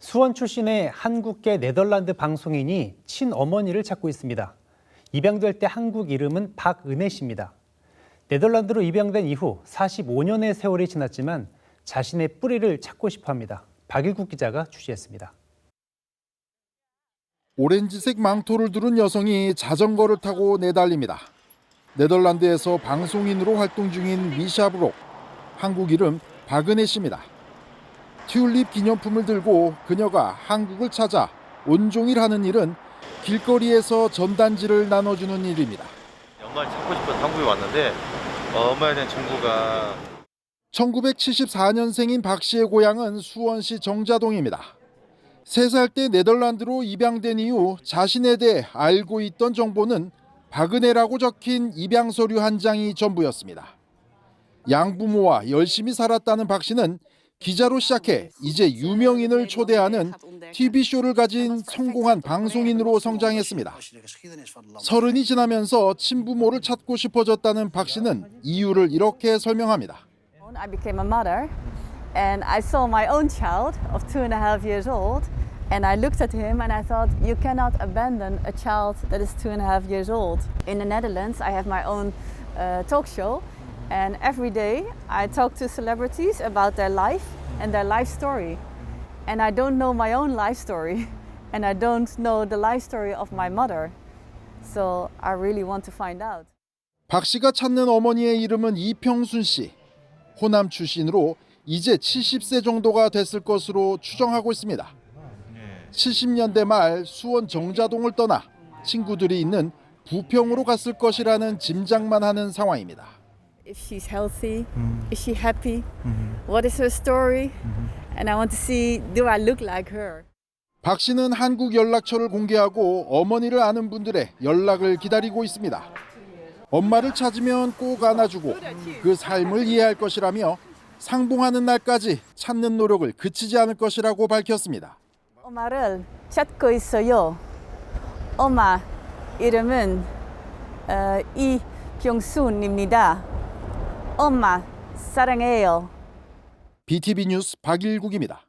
수원 출신의 한국계 네덜란드 방송인이 친어머니를 찾고 있습니다. 입양될 때 한국 이름은 박은혜 씨입니다. 네덜란드로 입양된 이후 45년의 세월이 지났지만 자신의 뿌리를 찾고 싶어 합니다. 박일국 기자가 취재했습니다. 오렌지색 망토를 두른 여성이 자전거를 타고 내달립니다. 네덜란드에서 방송인으로 활동 중인 미샤 브록, 한국 이름 박은혜 씨입니다. 튤립 기념품을 들고 그녀가 한국을 찾아 온종일 하는 일은 길거리에서 전단지를 나눠주는 일입니다. 엄마를 찾고 싶어서 한국에 왔는데 어, 엄마에 대한 정보가 1974년생인 박 씨의 고향은 수원시 정자동입니다. 3살 때 네덜란드로 입양된 이후 자신에 대해 알고 있던 정보는 박은혜라고 적힌 입양 서류 한 장이 전부였습니다. 양부모와 열심히 살았다는 박 씨는 기자로 시작해 이제 유명인을 초대하는 TV쇼를 가진 성공한 방송인으로 성장했습니다. 서른이 지나면서 친부모를 찾고 싶어졌다는 박 씨는 이유를 이렇게 설명합니다. I became a mother and I saw my own child of two and a half years old and I looked at him and I thought, you cannot abandon a child that is two and a half years old. In the Netherlands, I have my own uh, talk show and every day I talk to celebrities about their life and their life story. And I don't know my own life story and I don't know the life story of my mother. So I really want to find out. 박 씨가 찾는 어머니의 이름은 이평순 씨. 호남 출신으로 이제 70세 정도가 됐을 것으로 추정하고 있습니다. 70년대 말 수원 정자동을 떠나 친구들이 있는 부평으로 갔을 것이라는 짐작만 하는 상황입니다. If she's healthy, is she happy, what is her story, and I want to see do I look like her. 박 씨는 한국 연락처를 공개하고 어머니를 아는 분들의 연락을 기다리고 있습니다. 엄마를 찾으면 꼭 안아주고 그 삶을 이해할 것이라며 상봉하는 날까지 찾는 노력을 그치지 않을 것이라고 밝혔습니다. 엄마를 찾고 있어요. 엄마 이름은 어, 이병순입니다. 엄마 사랑해요. BTV 뉴스 박일국입니다.